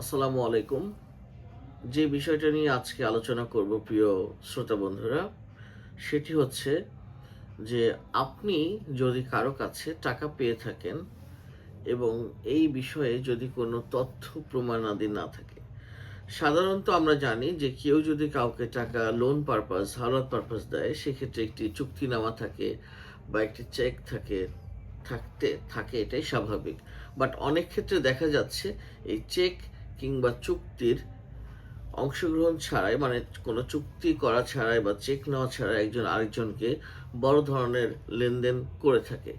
আসসালামু আলাইকুম। যে বিষয়টা নিয়ে আজকে আলোচনা করব প্রিয় শ্রোতা বন্ধুরা, সেটি হচ্ছে যে আপনি যদি কারও কাছে টাকা পেয়ে থাকেন এবং এই বিষয়ে যদি কোনো তথ্য প্রমাণাদি না থাকে, সাধারণত আমরা জানি যে কেউ যদি কাউকে টাকা লোন পারপাস হালত পারপাস দেয়, সেক্ষেত্রে একটি চুক্তিনামা থাকে বা একটি চেক থাকে, থাকতে, থাকে এটাই স্বাভাবিক। বাট অনেক ক্ষেত্রে দেখা যাচ্ছে এই চেক কিংবা চুক্তির অংশগ্রহণ ছাড়াই মানে কোনো চুক্তি করা ছাড়াই বা চেক নেওয়া ছাড়াই একজন আরেকজনকে বড় ধরনের লেনদেন করে থাকে।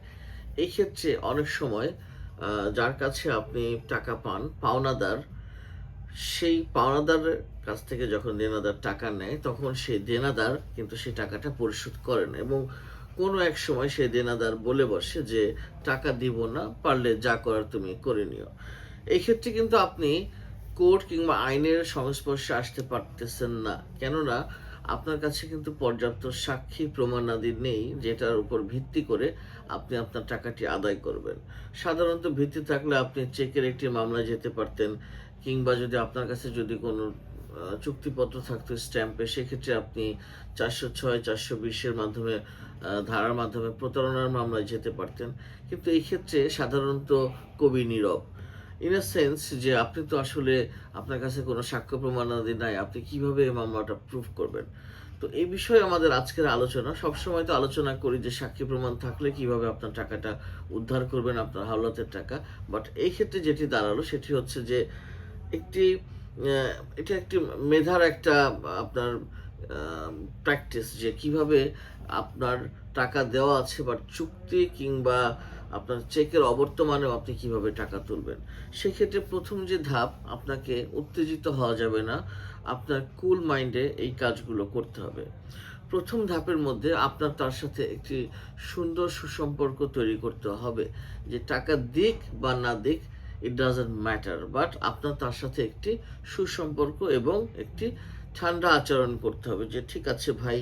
এই ক্ষেত্রে অনেক সময় যার কাছে আপনি টাকা পান, পাওনাদার, সেই পাওনাদারের কাছ থেকে যখন দেনাদার টাকা নেয়, তখন সেই দেনাদার কিন্তু সেই টাকাটা পরিশোধ করেন এবং কোনো এক সময় সেই দেনাদার বলে বসে যে, টাকা দিব না, পারলে যা করার তুমি করে নিও। এই ক্ষেত্রে কিন্তু আপনি কোর্ট কিংবা আইনের সংস্পর্শে আসতে পারতেছেন না। কেননা, আপনার কাছে কিন্তু পর্যাপ্ত সাক্ষী প্রমাণাদি নেই, যেটার উপর ভিত্তি করে আপনি আপনার টাকাটি আদায় করবেন। সাধারণত ভিত্তি থাকলে আপনি চেকের একটি মামলা যেতে পারতেন, কিংবা যদি আপনার কাছে যদি কোনো চুক্তিপত্র থাকতো স্ট্যাম্পে, সেক্ষেত্রে আপনি চারশো ছয়, চারশো বিশের মাধ্যমে ধারার মাধ্যমে প্রতারণার মামলায় যেতে পারতেন। কিন্তু এই ক্ষেত্রে সাধারণত কবি নীরব। ইন আ সেন্স যে আপনি তো আসলে আপনার কাছে কোনো সাক্ষ্য প্রমাণাদি নাই, আপনি কীভাবে এই মামলাটা প্রুফ করবেন? তো এই বিষয়ে আমাদের আজকের আলোচনা, সবসময় তো আলোচনা করি যে সাক্ষী প্রমাণ থাকলে কীভাবে আপনার টাকাটা উদ্ধার করবেন, আপনার হাওলাতের টাকা। বাট এই ক্ষেত্রে যেটি দাঁড়াল সেটি হচ্ছে যে একটি এটা একটি মেধার একটা, আপনার প্র্যাকটিস যে কীভাবে আপনার টাকা দেওয়া আছে বাট চুক্তি কিংবা আপনার চেকের অবর্তমানেও আপনি কীভাবে টাকা তুলবেন? সেক্ষেত্রে প্রথম যে ধাপ, আপনাকে উত্তেজিত হওয়া যাবে না। আপনার কুল মাইন্ডে এই কাজগুলো করতে হবে। প্রথম ধাপের মধ্যে আপনার তার সাথে একটি সুন্দর সুসম্পর্ক তৈরি করতে হবে। যে টাকা দিক বা না দিক ইট ডাজন্ট ম্যাটার বাট আপনার তার সাথে একটি সুসম্পর্ক এবং একটি ঠান্ডা আচরণ করতে হবে যে, ঠিক আছে ভাই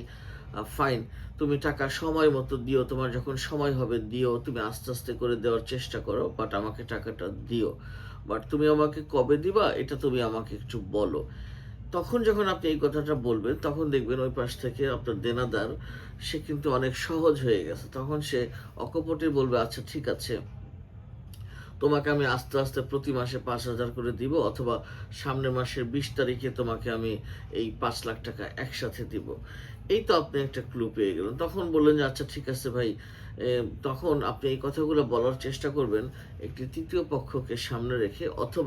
ফাইন তুমি টাকা সময় মতো দিও, তোমার যখন সময় হবে দিও, তুমি আস্তে আস্তে করে দেওয়ার চেষ্টা করো বাট আমাকে টাকাটা দিও। বাট তুমি আমাকে কবে দিবা, এটা তুমি আমাকে একটু বলো। তখন যখন আপনি এই কথাটা বলবেন, তখন দেখবেন ওই পাশ থেকে আপনার দেনাদার, সে কিন্তু অনেক সহজ হয়ে গেছে। তখন সে অকপটে বলবে আচ্ছা ঠিক আছে। তোমাকে আমি আস্তে আস্তে প্রতি মাসে পাঁচ হাজার করে দিব, অথবা সামনের মাসের বিশ তারিখে তোমাকে আমি এই পাঁচ লাখ টাকা একসাথে দিব। এই তো আপনি একটা ক্লু পেয়ে গেলেন। তখন বললেন যে আচ্ছা ঠিক আছে ভাই। তখন আপনি এই কথাগুলো বলার চেষ্টা করবেন, একটি তৃতীয় পক্ষকে সামনে রেখে অথবা